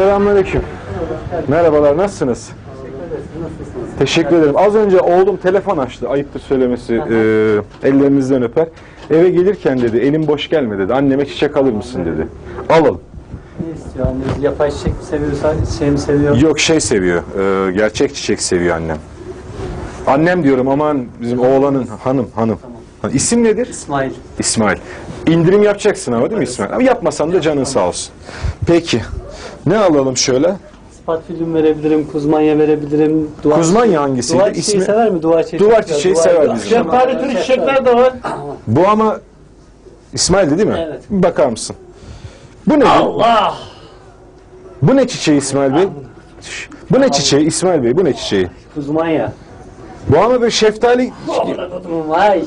Selamünaleyküm. Merhabalar, nasılsınız? Teşekkür ederim. Az önce oğlum telefon açtı. Ayıptır söylemesi. Ee, ellerinizden öper. Eve gelirken dedi, elim boş gelme dedi. Anneme çiçek alır mısın dedi. Alalım. Ne istiyor anneniz? Yapay çiçek mi seviyorsa şey mi seviyor? Yok şey seviyor. ee, gerçek çiçek seviyor annem. Annem diyorum aman bizim oğlanın hanım hanım. Ha, İsim nedir? İsmail. İsmail. İndirim yapacaksın ama değil mi İsmail? Ama yapmasan da canın sağ olsun. Peki. Ne alalım şöyle? Spat film verebilirim, kuzmanya verebilirim. Duvar Kuzmanya hangisiydi? Duvar çiçeği İsmi- sever mi? Duvar çiçeği. Duvar çiçeği sever bizim. Şeftali türü çiçekler de var. Bu ama İsmail'di değil mi? Evet. Bir bakar mısın? Bu ne? Allah! Bu ne çiçeği İsmail Bey? Bu ne çiçeği İsmail Bey? Bu ne çiçeği? Kuzmanya. Bu ama bir şeftali Vay!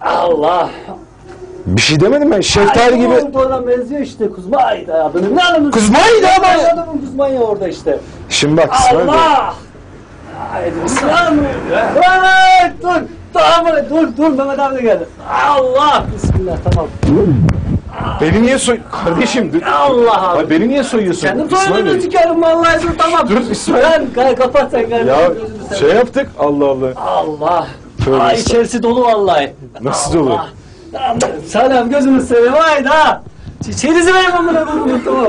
Allah! Bir şey demedim ben. Şeftali Ay, gibi. Ona benziyor işte Kuzmanya. Adını ne adını? Kuzmanya ama. Adamın Kuzmanya orada işte. Şimdi bak. Allah! Haydi bismillah. Ay, dur. Tamam dur dur Mehmet abi de geldi. Allah! Bismillah tamam. Beni niye soy... Kardeşim dur. Allah abi. Ay, beni niye soyuyorsun? Kendim İsmail soyadını Bey? sikerim vallahi dur tamam. Dur, İsmail. Lan kay kapat sen kardeşim. Ya gözünü seveyim. şey yaptık. Allah Allah. Allah. Tövbe Ay estağfurullah. içerisi dolu vallahi. Nasıl dolu? Allah. Tamam, Selam gözünü seveyim haydi ha. Çiçeğinizi verin amına koyayım tamam.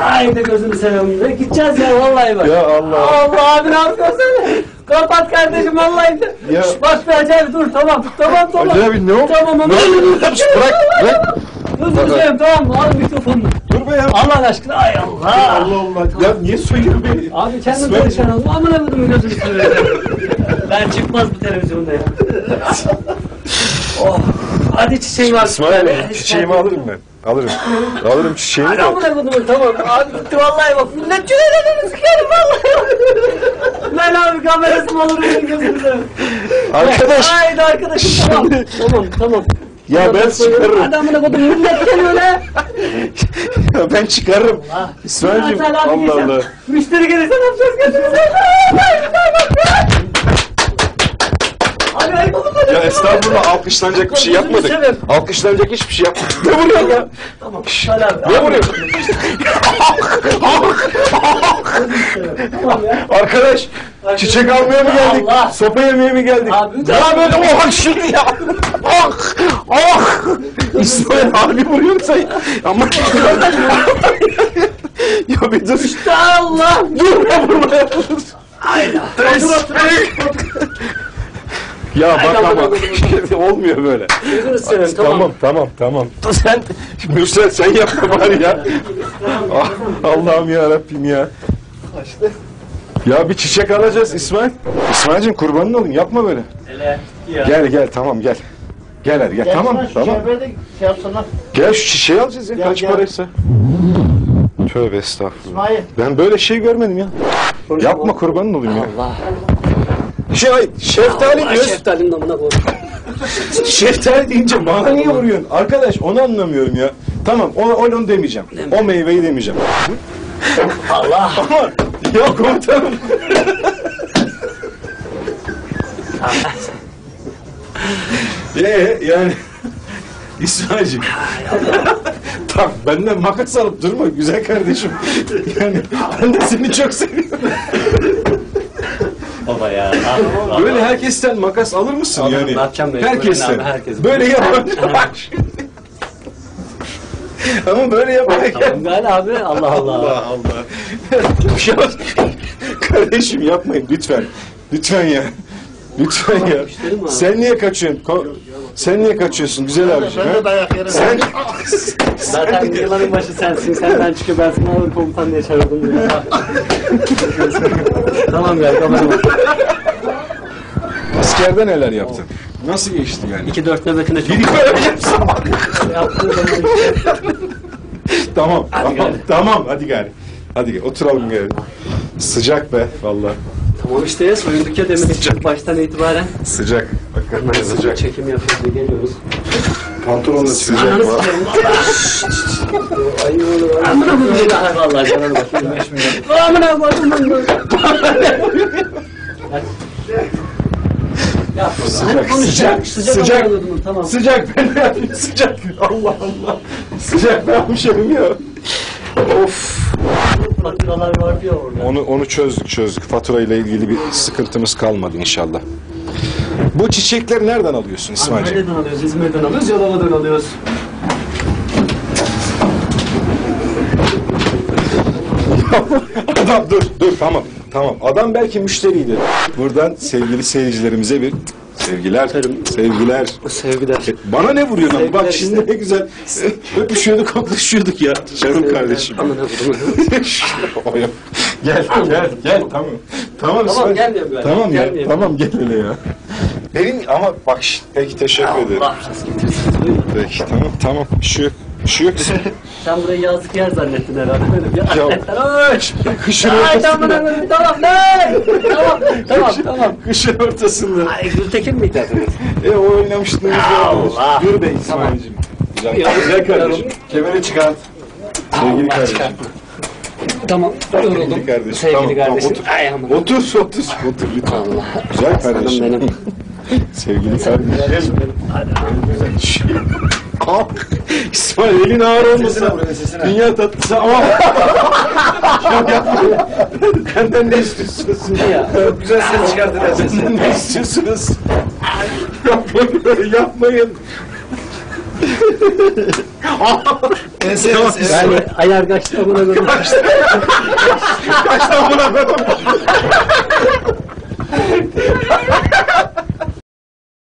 Haydi gözünü seveyim. Ve gideceğiz ya vallahi bak. Ya Allah. Allah abi ne yapıyorsun? Kapat kardeşim vallahi. Ya. Şş, Bak be acayip dur tamam tamam tamam. Acayip ne oldu? Tamam ama. Bırak bırak. Gözünü seveyim tamam mı? Al mikrofonunu. Dur be ya. Allah aşkına ay Allah. Allah Allah. Ya niye soyuyor beni? Abi İsmail- perişan oldum. Amına koydum gözünü seveyim. ben çıkmaz bu televizyonda ya. Hadi çiçeği var. İsmail Bey çiçeğimi alırım ben. Alırım. Alırım çiçeğimi Hadi de. amına tamam. Abi bitti vallahi bak. Millet cürelerimi sikerim vallahi. ben abi kamerası mı alırım benim seveyim. Arkadaş. Haydi arkadaşım tamam. tamam tamam. Ya ben çıkarırım. Hadi amına koydum millet geliyor lan. Ya ben çıkarırım. İsmail'cim Zaten abi Allah. Allah. Müşteri gelirse ne yapacağız gözünü seveyim. Hadi ayıp oldu Ya estağfurullah alkışlanacak bir şey yapmadık. Alkışlanacak hiçbir şey yapmadık. Ne vuruyorsun ya? Tamam. Abi. Ne vuruyorsun? Tamam ya. Arkadaş çiçek almaya mı geldik? Allah. Sopa yemeye mi geldik? Abi, ya böyle oh şimdi ya. Ah ah. İsmail abi vuruyorsun sen. Ama ya bir dur. Allah. Dur ya vurma ya. Ya bak ama olmuyor böyle. Gözünü seveyim Tamam tamam. tamam tamam. Sen Mürsel sen yapma bari ya. Ah, Allah'ım ya Rabbim ya. Ya bir çiçek alacağız İsmail. İsmail'cim kurbanın olayım yapma böyle. Hele. Gel gel tamam gel. Gel hadi gel tamam tamam. Şey yapsana. Gel şu çiçeği alacağız ya Gel, kaç gel. paraysa. Tövbe estağfurullah. İsmail. Ben böyle şey görmedim ya. Yapma kurbanın olayım ya. Allah. Şey, şeftali Allah diyoruz. şeftalinin namına koy. Şeftali deyince bana niye vuruyorsun? Arkadaş onu anlamıyorum ya. Tamam onu, onu demeyeceğim. O meyveyi demeyeceğim. Allah. Ama ya komutanım. Ee yani İsmail'cim. Tamam benden makas alıp durma güzel kardeşim. Yani ben de seni çok seviyorum. Baba ya. Böyle herkesten makas alır mısın Alırım, yani? ne yapacağım ben? Herkesten. Böyle abi, herkes. Böyle yaparak. Ama böyle yaparak. Tamam gel abi. Allah Allah. Allah Allah. kardeşim yapmayın lütfen. Lütfen ya. Lütfen ya. Sen niye kaçıyorsun? Ko- Sen niye kaçıyorsun güzel abiciğim? Ben ha? de dayak yerim. Sen Zaten yılanın başı sensin. Senden çıkıyor. Ben seni alır komutan diye çağırdım. ya. tamam gel kapatalım. askerde neler yaptın? Nasıl geçti yani? 2-4 nöbetinde çok Bir böyle yapsam. yaptığı zaman tamam, tamam, gari. tamam. Hadi gari. Hadi gel, oturalım gari. Sıcak be vallahi. Tamam işte soyunduk ya demedik baştan itibaren. Sıcak. Hakikaten sıcak. Çekim yapıyoruz diye geliyoruz. Pantolonla sıcak. Var. sikerim. Ay oğlum. Amına koyayım. Ay vallahi canına bakayım. Amına koyayım. Ya Sıcak, sıcak, Sıcak. sıcak. Tamam. Sıcak ben ne yapayım? Sıcak. Allah Allah. Sıcak ne yapmışım ya? Of. Faturalar vardı ya orada. Onu onu çözdük çözdük. Fatura ile ilgili bir sıkıntımız kalmadı inşallah. Bu çiçekleri nereden alıyorsun İsmail'ciğim? Nereden alıyoruz? İzmir'den alıyoruz, Yalova'dan alıyoruz. Adam dur dur tamam tamam. Adam belki müşteriydi. Buradan sevgili seyircilerimize bir sevgiler. Sevgiler. Sevgiler. Bana ne vuruyorsun? Sevgiler Bak şimdi ne güzel öpüşüyorduk, koklaşıyorduk ya. Canım kardeşim. Amına koydum. gel, gel, gel. Tamam. Tamam, İsmail. gelmiyorum ben. Tamam ya, Gelmiyorum. tamam gel hele ya. Benim ama bak peki teşekkür ederim. Allah razı olsun. Peki tamam tamam bir şey yok. Bir şey yok. Sen burayı yazlık yer zannettin herhalde. Dedim ya. Ya. Ay, Kışın Ay tamam ortasında. tamam tamam lan. tamam tamam tamam. Kışın ortasında. Ay Gültekin miydi adınız? E o oynamıştınız ya. Allah. Dur be İsmail'cim. Güzel, güzel kardeşim. Kemeri çıkart. Sevgili kardeşim. Tamam yoruldum. Sevgili kardeşim. Sevgili Tamam, tamam, kardeşim. otur. Ay aman. Otur, otur, otur lütfen. Allah. Güzel kardeşim. Benim. Sevgili kardeşim. Hadi. Aa, İsmail elin ağır olmasın. Dünya tatlısı ama. Yok yapma. Benden ne istiyorsunuz? Ya. Güzel ses çıkartın sesi. Benden ne istiyorsunuz? yapmayın böyle yapmayın. Ense ense. Yani ayar kaçtı amına koydum. Kaç lan buna ben